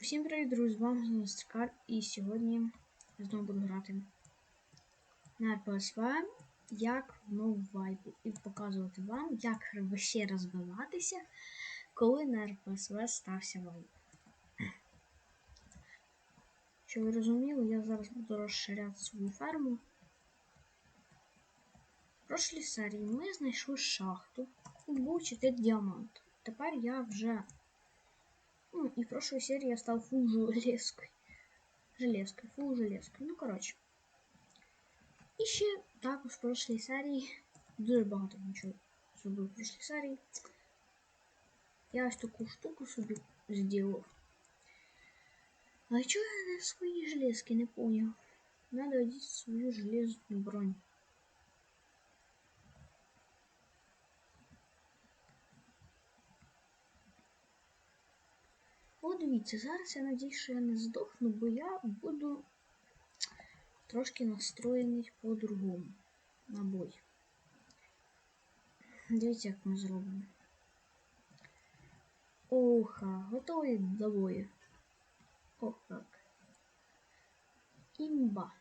Всім привіт, друзі! З вами Скар, і сьогодні я знову буду грати на РПСВ, як в нову вайпу, і показувати вам, як ще розвиватися, коли на РПСВ стався вайп. Щоб ви розуміли, я зараз буду розширяти свою ферму. В прошлій серії ми знайшли шахту і був 4 діамант. Тепер я вже ну, и в прошлой серии я стал фул железкой. Железкой, фул железкой. Ну, короче. І ще також в прошлій серії дуже багато нічого зробив в прошлій серії. Я ось таку штуку собі зробив. А чого я на свої железки не понял? Надо одеть свою железную бронь. Дивіться, зараз я надіюсь, що я не здохну, бо я буду трошки настроєний по-другому на бой. Дивіться, як ми зробимо. Оха, готові до бою. Ох, так. Імба.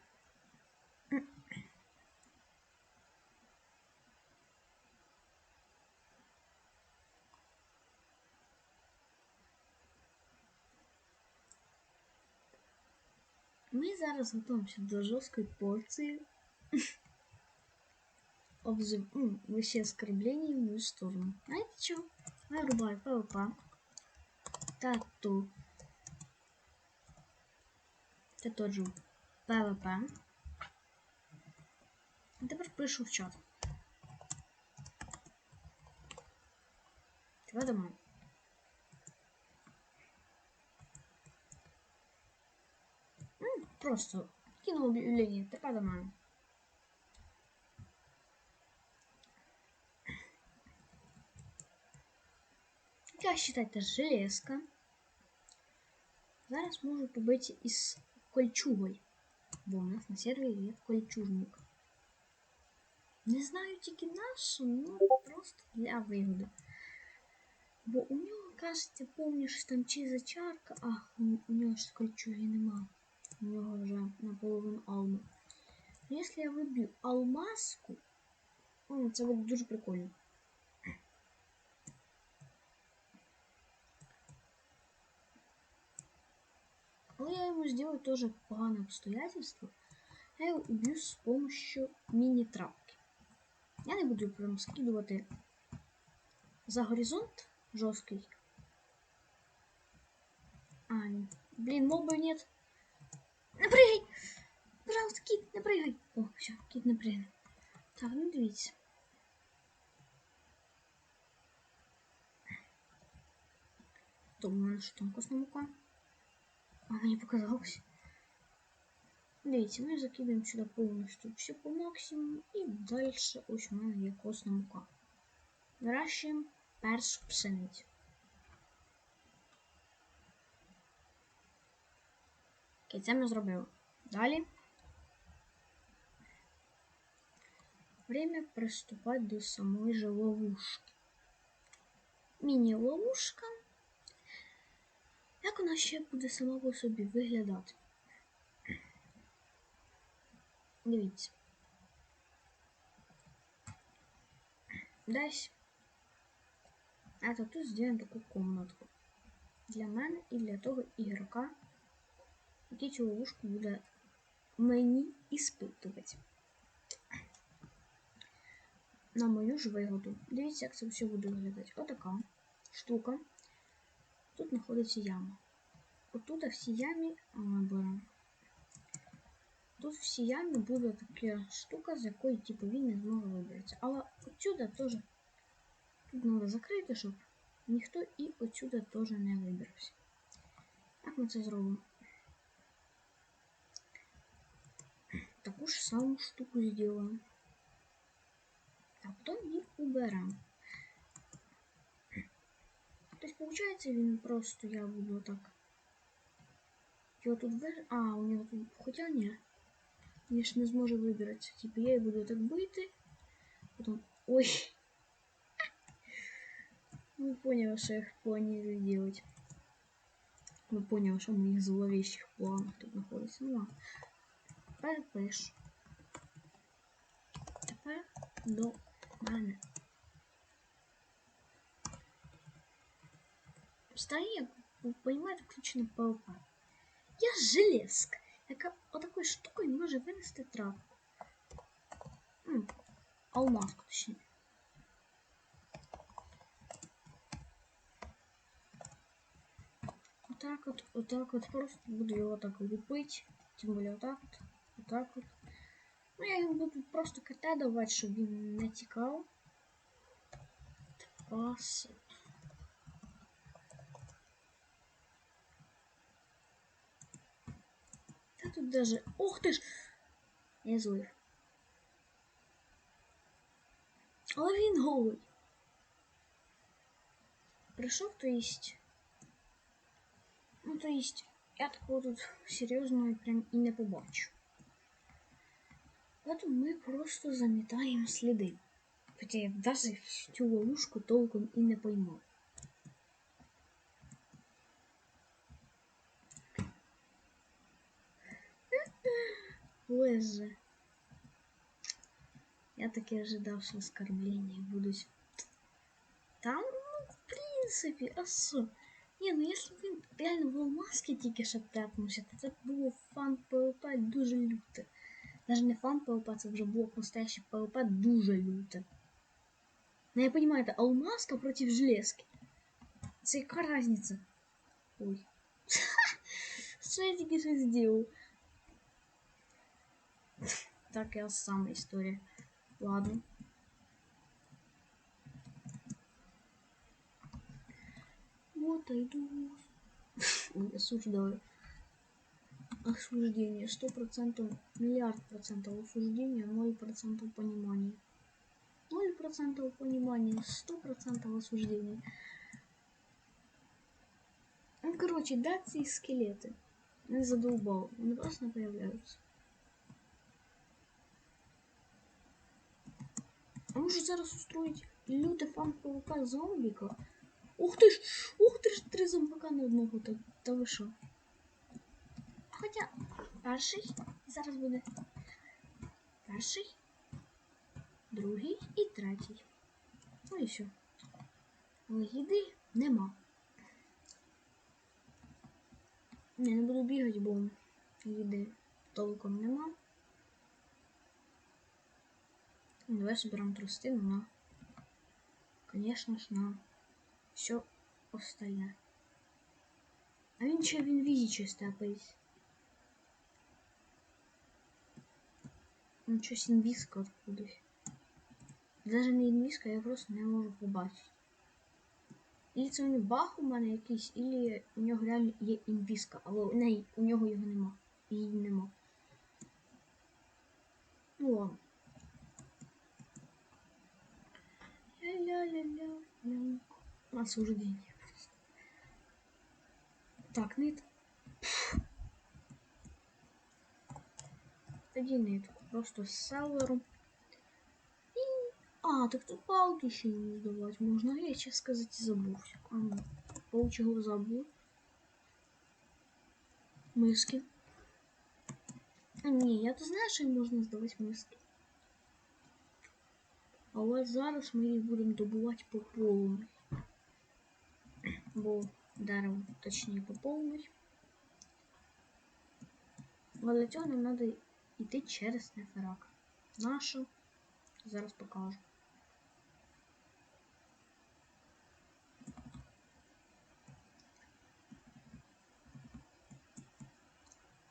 Ми зараз готуємося до жорсткої порції обзив... ну, вообще оскорблений в мою сторону. Знаете что? Я врубаю ПВП. Тату. Це тот же ПВП. А тепер пишу в чат. Просто кинул объявление, така до мене. Я считайте железка. Зараз можу побити із кольчугою. Бо у нас на сервері є кольчужник. Не знаю тільки нашу, ну просто для вигоди. Бо у нього, кажеться, помніш там чи зачарка, а у нього ж кольчуги немає. У нього вже наполовину алма. Якщо я виб'ю алмазку, о, це буде дуже прикольно. Але я ему сделаю тоже погане обстоятельство. Я його уб'ю з помощью міні-трапки. Я не буду прям скидувати за горизонт жорсткий. А, блин, моба нет. Не прыгай! Пожалуйста, кіт, не прыгай! О, все, кіт не прыгне. Так, ну дивіться. То у мене що там косна мука? А мені показалось. Дивіться, ми закидаємо сюди повністю все по максимуму і далі ось у мене є косна мука. Вирощуємо першу пшеницю. Окей, це ми зробили. Далі. Время приступати до самої же ловушки. Міні-ловушка. Як вона ще буде сама по собі виглядати? Дивіться. Десь. А то тут зробимо таку комнатку. Для мене і для того ігрока цю ловушку буде мені іспитувати. На мою ж вигоду. Дивіться, як це все буде виглядати. Отака штука. Тут знаходиться яма. Отут в цій ямі беремо. Тут в цій ямі буде така штука, з якої типу, він не зможе вибратися. Але отсюда теж тут треба закрити, щоб ніхто і отсюда теж не вибрався. Як ми це зробимо? таку ж саму штуку сделаем. А потом їх уберем. То есть получается він просто я буду так. Його тут вир... А, у нього тут... Хоча ні. Він ж не зможе вибиратися. Типу я її буду так бити. Потім... Ой! Ну понял, що я планирую делать. Ну, поняв, що в моїх зловіщих планах тут знаходиться. Ну ладно. Тепер пишу. Тепер до мене. Стає, понимаєте, включено ПВП. Я железка, яка отакою штукою може винести травку. Ну, алмазку, точніше. Отак от, отак от просто буду його так лупити. Тим більше отак от, отак от. Ну, я його буду просто кота давати, щоб він не тікав. Пас. Та тут даже... Ох ти ж! Я злив. Але він голий. Прийшов, то есть. Ну, то есть, я такого тут серйозного прям і не побачу. Поэтому ми просто замітаємо сліди. Хоча я навіть цю ловушку толком і не поймав. Боже. Я таки ожидав, що оскорблення будуть. Там, ну, в принципі, а що? Ні, ну якщо він реально в алмазки тільки що тепнувся, то це було фан ПВП дуже люте. Навіть не фан ПВП, це вже було настояще ПВП дуже люте. Ну я понимаю, это алмазка против железки. Це яка разница? Ой. Що я тільки сделал? Такая самая история. Ладно. Вот иду. Осуждаю. Осуждение. Сто процентов, миллиард процентов осуждения, ноль процентов понимания. Ноль процентов понимания, сто процентов осуждения. Ну, короче, да, ці скелети. Не задолбал. Вони просто появляются. А може зараз устроить лютий фан паука зомбіка? Ух ти ж! Ух ти ж! Три зомбака на одного, та, ви? Хоча перший зараз буде перший, другий і третій. Ну і все. Але їди нема. Не, не буду бігати, бо їди толком нема. Ну, Давай соберем трустину на, конечно ж, на все остальне. А він ще в інвізі чисто опись. Ну, щось інвізка откудись. Даже не інвізка, я просто не можу побачити. Ілі це у нього баг у мене якийсь, ілі у нього реально є інвізка, але у неї у нього його нема. Її нема. Ну ладно. Ля-ля-ля-ля. Осуждение. Так, нит. Тоді нитку. Просто з селером. І... А, так тут палки ще не здавати можна. Я ще сказати забувся. А ну, полчого забув. Миски. Ні, я то знаю, що можна здавати миски. Але зараз ми їх будемо добувати по повній. Бо дерево, точніше, по повній. Але для цього нам треба йти через неферак. Нашу. Зараз покажу.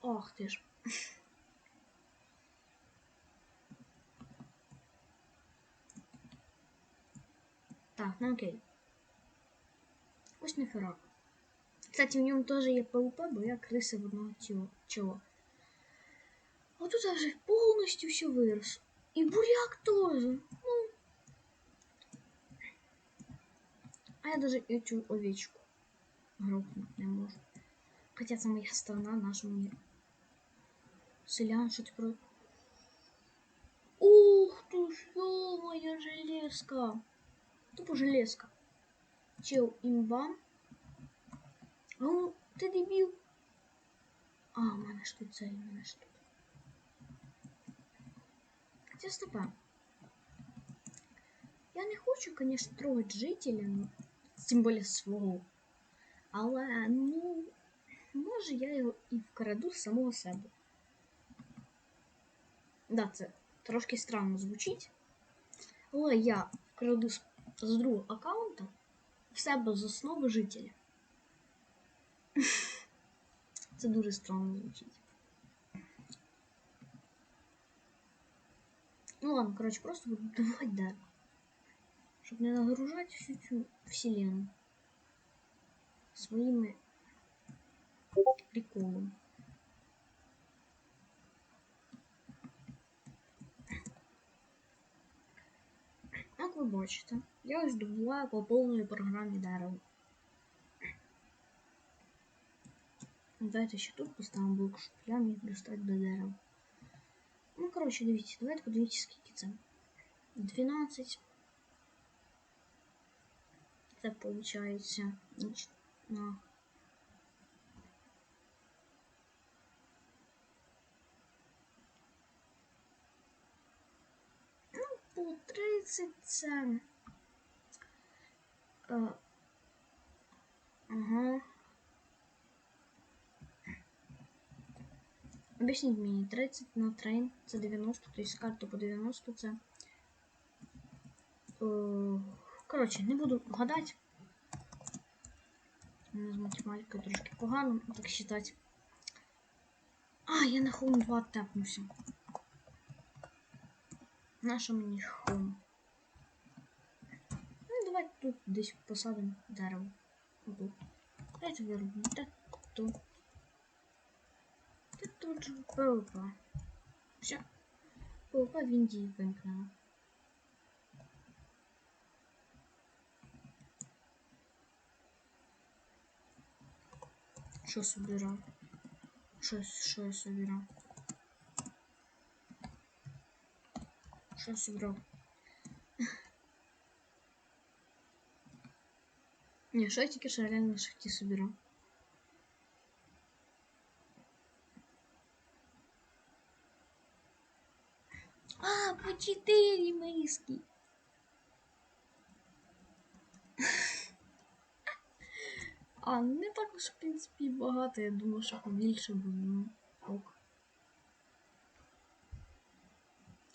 Ох ти ж. Так, ну окей. Ось неферак. Кстати, в ньому теж є ПВП, бо я криси в одного тіла. чого. А тут вже повністю все вирос. І буряк теж. Ну. А я даже эту овечку грохнути не можу. Хоча це моя сторона, наш мені. Селян, що ти про. Ух ты ж, моя железка! Тупо железка. Чел имба. Ну, Ти дебіл? А, у мене ж тут цей, у мене ж тут. Хотя стопа. Я не хочу, конечно, трогать жителя, тим більше свого. Але, ну, може я його і вкраду з самого себе. Да, це трошки странно звучить. Але я вкраду з, з другого аккаунта в себе з основи жителя. Це дуже странно звучить. Ну ладно, короче, просто буду добывать дерево. Чтобы не нагружать всю цю вселенную своими приколами. Як ви бачите, я ось добуваю по повній програмі дерева. Давайте ще тут поставимо блок, щоб я міг достати до дерева. Ну, коротше, дивіться, давайте подивіться, скільки це. 12. Це виходить. Значить, на. Ну, по 30 це. Е, Ага. Об'ясніть мені, 30 на 3 це 90, тобто з карту по 90 це. Е, Коротше, не буду гадати. У мене з математикою трошки погано, так считати. А, я на Home 2 тепнувся. Наша мені Home? Ну, давайте тут десь посадимо дерево. Отут. Давайте виробимо. Так, тут. Та тут же ПВП. Все. ПВП в Індії вимкнено. Що собирав? Що, що я собирав? Що я собирав? Ні, що я тільки що реально на шахті собирав? 4 миски. А, не так уж, в принципі, багато. Я думаю, що побільше буде. Ну, ок.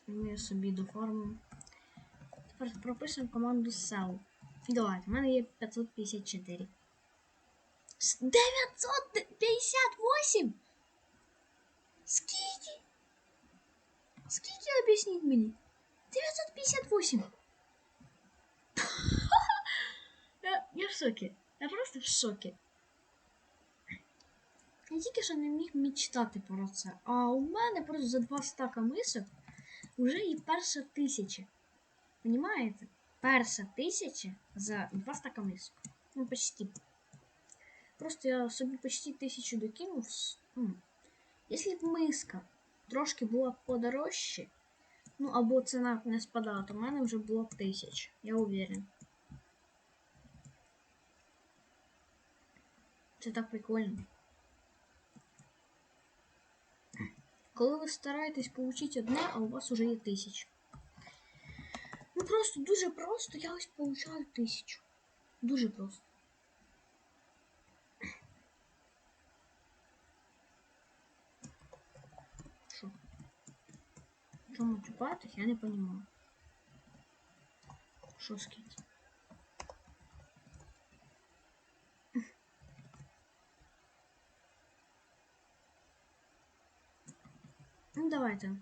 Ми собі доформимо. Тепер пропишемо команду sell. Давайте, в мене є 554. С- 958! Скільки? Скільки об'ясніть мені? 958. я, я в шокі. Я просто в шокі. Я тільки що не міг мечтати про це. А у мене просто за два стака мисок вже і перша тисяча. Понімаєте? Перша тисяча за два стака мисок. Ну, почти. Просто я собі почти тисячу докинув. с- Ну, якщо б миска трошки була б подорожче, ну або ціна б не спадала, то в мене вже було б тисяча. Я уверен. Це так прикольно. Коли ви стараєтесь получить одне, а у вас уже є тисяча. Ну просто дуже просто я ось получаю тисячу. Дуже просто. Чому чупатись, я не понимаю. Що скільки? Ну давайте.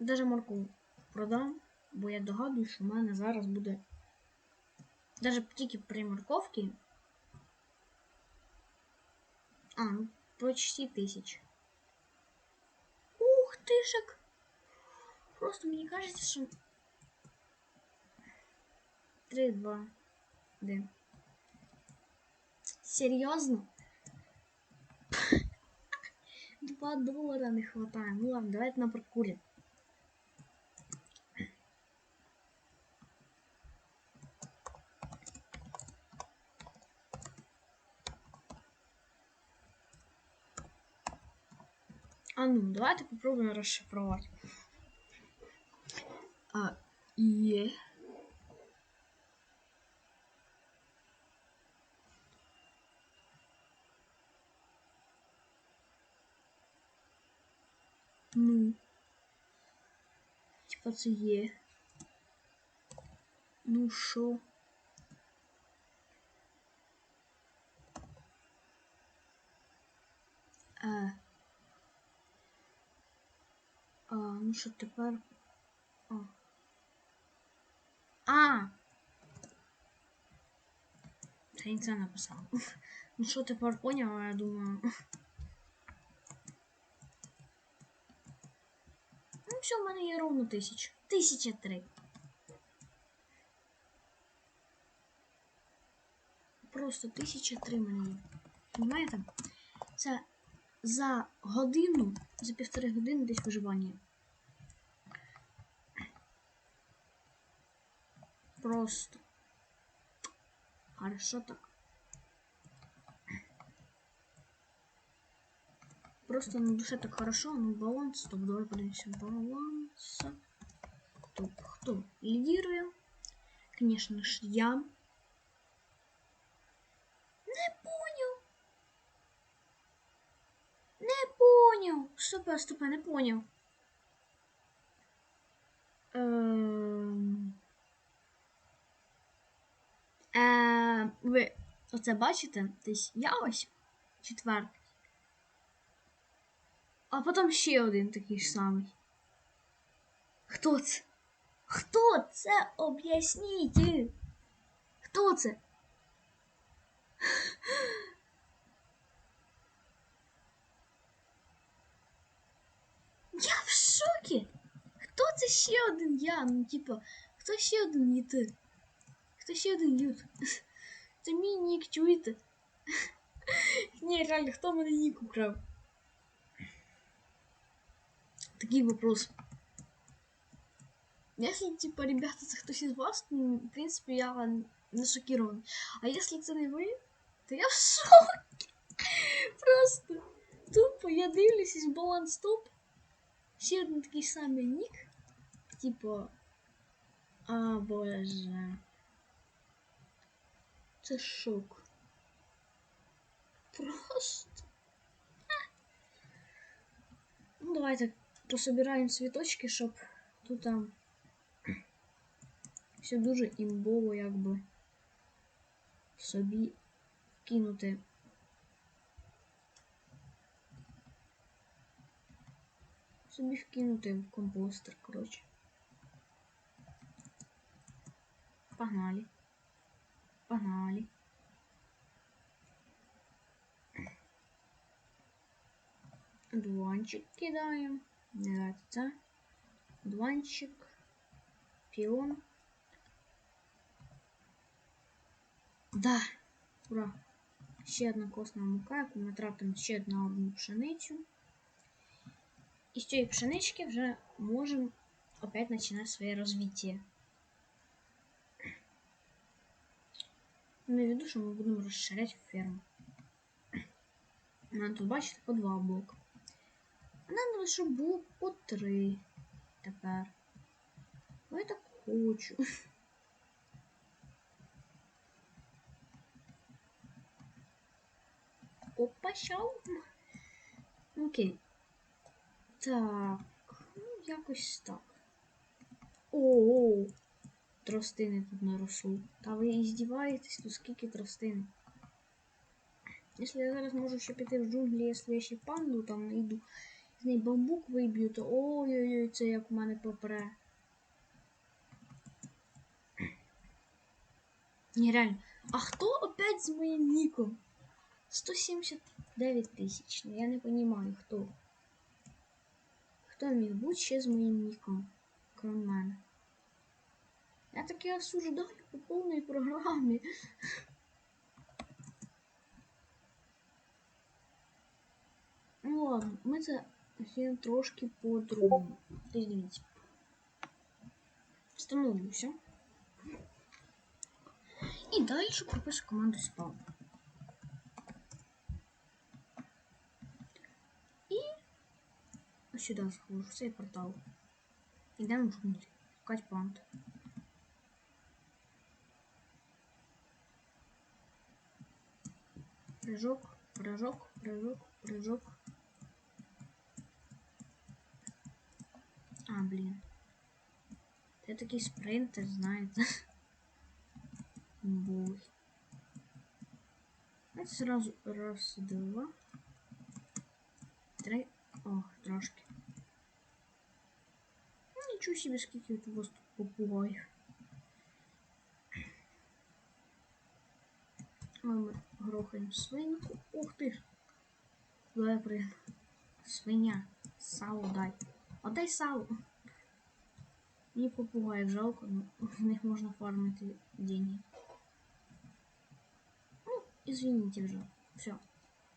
Даже морку продам, бо я догадую, що в мене зараз буде. Даже тільки при морковці. А, ну почти тисяч. Ух тишек! Просто мені кажеться, що. 3, 2, 1. Серйозно? 2 доллара не хватает. Ну ладно, давайте на паркуре. А ну, давайте попробуем расшифровать. А, е. Ну. Типа це є. Ну шо? Е. А, ну що тепер? А. А! Це він це написав. Ну що тепер поняв, я думаю. Ну все, в мене є ровно тисяча. Тисяча три. Просто тисяча три в мене є. Понимаєте? Це за годину, за півтори години десь виживання. Просто. Хорошо так. Просто на душе так хорошо, ну баланс, стоп, давай подивимся. Баланс. Топ. Кто лидирует? Конечно ж, я. Понял. Стопа, стопа, не понял. Ем... Е, ви оце бачите? Десь я ось четвертий. А потім ще один такий ж самий. Хто це? Хто це? Об'ясніть! Хто це? шокі! Хто це ще один я? Ну, типа, хто ще один є ти? Хто ще один ют? Це мій нік, чуєте? Ні, реально, хто мене нік украв? Такий вопрос. Если, типа, ребята, це хтось із вас, ну, в принципі, я не шокирован. А если це не ви, то я в шокі. Просто тупо я дивлюсь із баланс топ. Ще один такий самий нік. Типа. А, боже. Це шок. Просто. Ну, давайте пособираємо цвіточки, щоб тут там все дуже імбово, якби собі кинути. Собі вкинути компостер, коротше. Погнали. Погнали. Дуванчик кидаем. Не нравится. Дуванчик. Пион. Да. Ура. Ще одна косна мука, яку ми тратимо ще одну пшеницю. І з цієї пшенички вже можемо опять починати своє розвиття. Имею в виду, що ми будемо розширяти ферму. Нам тут, бачите, по два блока. А нам треба, щоб було по три тепер. Бо я так хочу. Опа, щау. Окей. Так, ну якось так. О-о-о! Тростини тут наросло. Та ви іздіваєтесь, тут скільки тростини. Якщо я зараз можу ще піти в джунглі, якщо я ще панду там знайду, з неї бамбук виб'ю, то ой-ой-ой, це як в мене попре. Ні, реально. А хто опять з моїм ніком? 179 тисяч. Я не розумію, хто. Хто міг бути ще з моїм ніком, крім мене? Я таки осуждаю по повній програмі. Ну ладно, ми це зробимо трошки по-другому. Тобто дивіться. Встановлюся. І далі пропишу команду спам. сюди схожу, в цей портал. Йдемо в джунглі. Шукать пант. Прыжок, прыжок, прыжок, прыжок. А, блін. Це такий спринтер, знаєте. Бой. Давайте сразу раз, два, три. О, трошки. Ну, Нічого собі, скільки у вас тут попугаїв. Ми грохаємо свинку. Ух ти ж. Куди? Свиня. Сало дай. Отдай сало. Мені попугаїв жалко, но в них можна фармити деньги. Ну, извините вже. Все.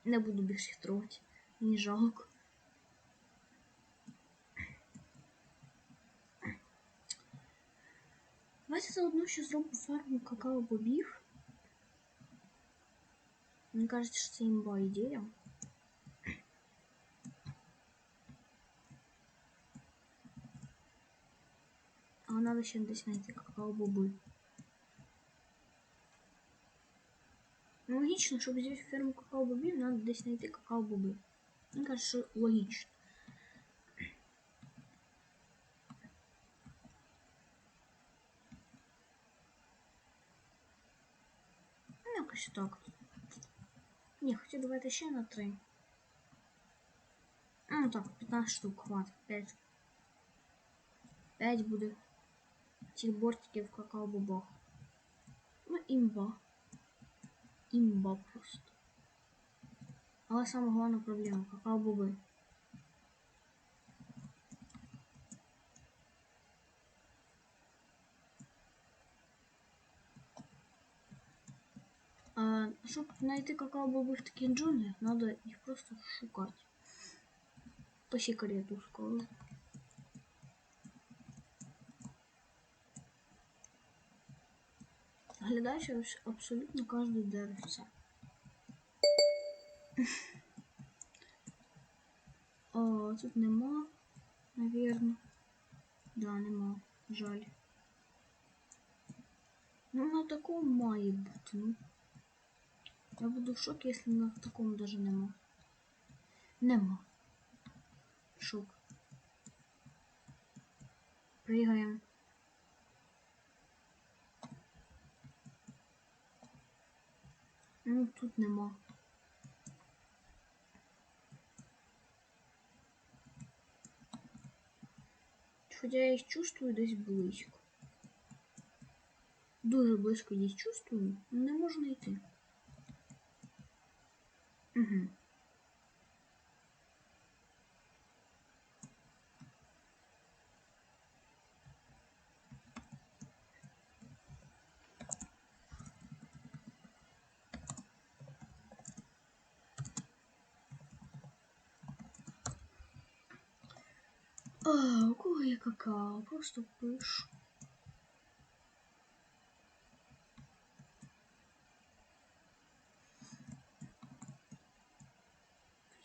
Не буду більше їх трогати. Мені жалко. Давайте заодно ще зробимо фарму какао-бобів. Мені кажется, що це імба ідея. А надо ще десь знайти какао-боби. Ну, логично, щоб взяти ферму какао-бобів, надо десь знайти какао-боби. Мені кажется, що якось так. Ні, хоча давайте ще на три. А, Ну так, 15 штук, хват. 5. 5 буде. Цих бортиків какао-бобах. Ну, імба. Імба просто. Але саме головна проблема какао-боби. А, щоб знайти какао-боби в таких джунглях, надо їх просто шукати. По секрету скажу. Глядаючи ось абсолютно кожне деревце. О, тут нема, навірно. Да, нема. Жаль. Ну, на такому має бути, ну. Я буду в шоке, если на таком даже нема. Нема. Шок. Пригаємо. Ну, тут нема. Хоча я їх чувствую десь близько. Дуже близько їх чувствую, не можу знайти. Угу. А, є какао? Просто пишу.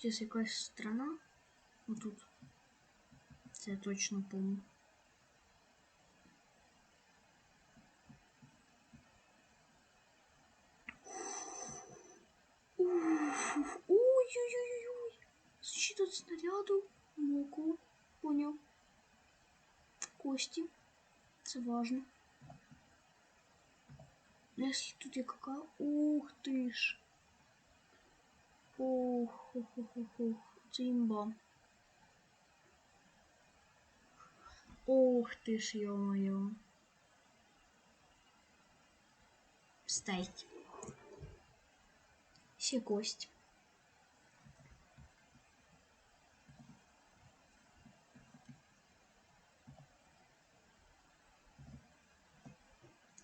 Тут є якась страна. Отут. Це я точно помню. Ой-ой-ой-ой. Защита от снаряду. Моку. Понял. Кости. Це важно. Если тут є какао. Ух ти ж. Ох, ох, ох, ох. Це імба. Ох ти ж, йо-моє. Стейк. Ще кость.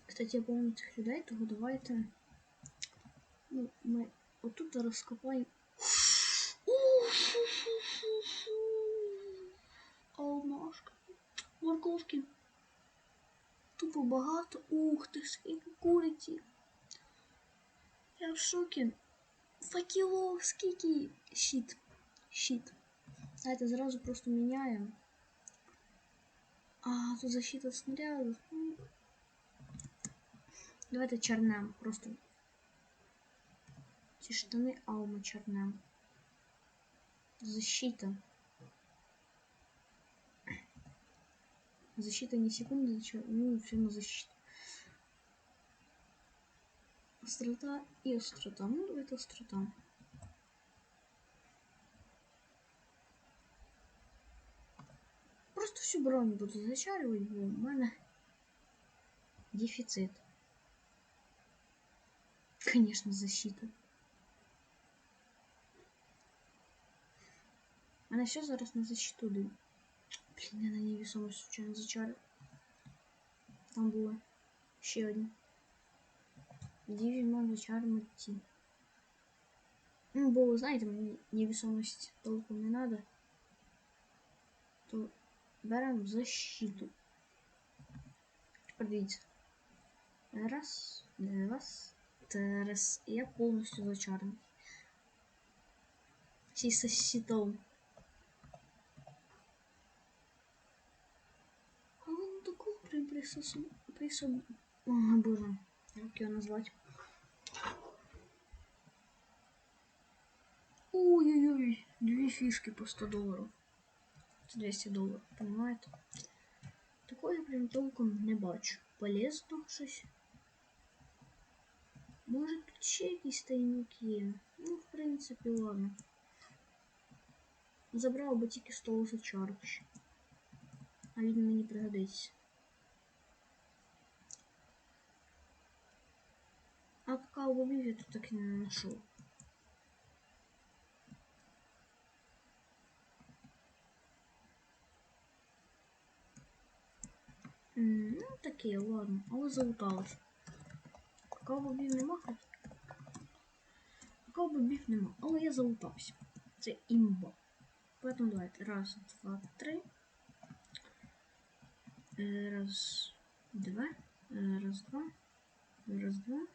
Кстати, я помню цих людей, того давайте. Ну, ми отут розкопаємо. Алмашка. Морковки. Тупо багато. Ух ти, скільки куриці. Я в шокі. Факелов, скільки. Щит. Щит. Давайте зразу просто міняємо. А, тут защита снарядів. Ну, Давайте чернем просто. Ці штани аума чернем. Защита. Защита не секунды, зачем? Ну, все на защиту. Острота и острота. Ну, давайте острота. Просто всю броню буду зачаривать, бо мене дефицит. Конечно, защита. Мене все зараз на защиту даю. Блін, я на невісомість случайно зачарив. Там було ще одні. Дивимо зачаримо ті. Ну, бо ви знаєте, мені невісомість толком не надо. То беремо защиту. Тепер дивіться. Раз, два, три. І я повністю зачарний. Всі со такой прям присосу... присоб... О, боже, як його назвати? Ой-ой-ой, две фишки по 100 долларов. 200 долларов, понимаете? Такое прям толком не бачу. Полезно щось. Може тут ще якісь тайники? Ну, в принципі, ладно. Забрав би тільки 100 зачарок ще. А він мені пригодиться. А какао бобів я тут так і не знайшов. М, Ну, таке, ладно, але залуталось. Какао бобів нема хоч? Какао бобів нема, але я залутався. Це імба. Поэтому давайте. Раз, два, три. Э, Раз, два. Э, Раз, два. Раз, два.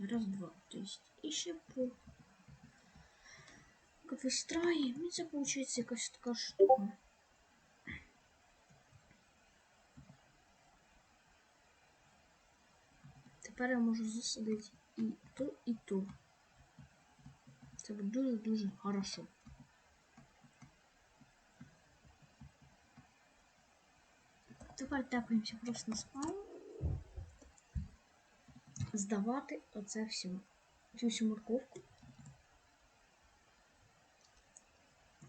Раз, два. То есть еще по вистрає. Мені це виходить якась така штука. Тепер я можу засадити і ту, і ту. Це буде дуже-дуже хорошо. Тепер тепаємося просто на спаун. Здавати оце все. Цю всю морковку.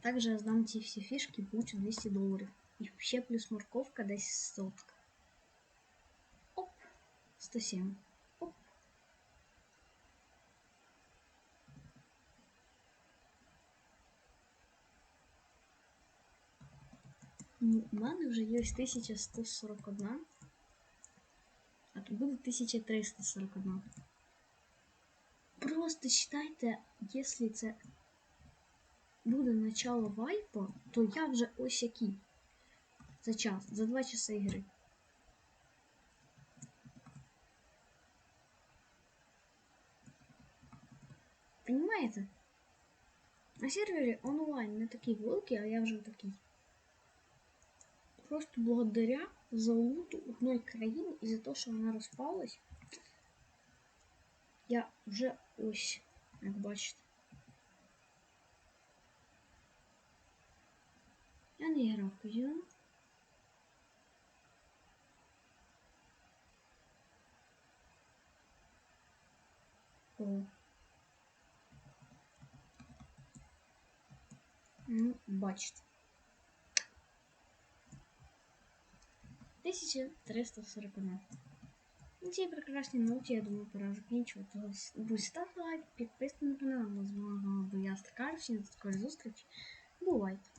Также я здам ці всі фішки, получу 200 доларів. І ще плюс морковка десь сотка. Оп, 107. Оп. Ну, у мене вже є 1141. Тут буде 1341. Просто считайте, якщо це буде начало вайпа, то я вже ось який. За час, за 2 часа ігри. Понимаєте? На сервері онлайн не такий великий, а я вже такий. Просто благодаря залуту одної країни і за те, що вона розпалась, я вже ось, як бачите. Я не грав в казино. О. Ну, бачите. 1341. На цій прекрасній ноті, я думаю, пора закінчувати. Будь ставте лайк, підписуйтесь на канал, можливо, бо я стакарщина, до скорої зустрічі. Бувайте!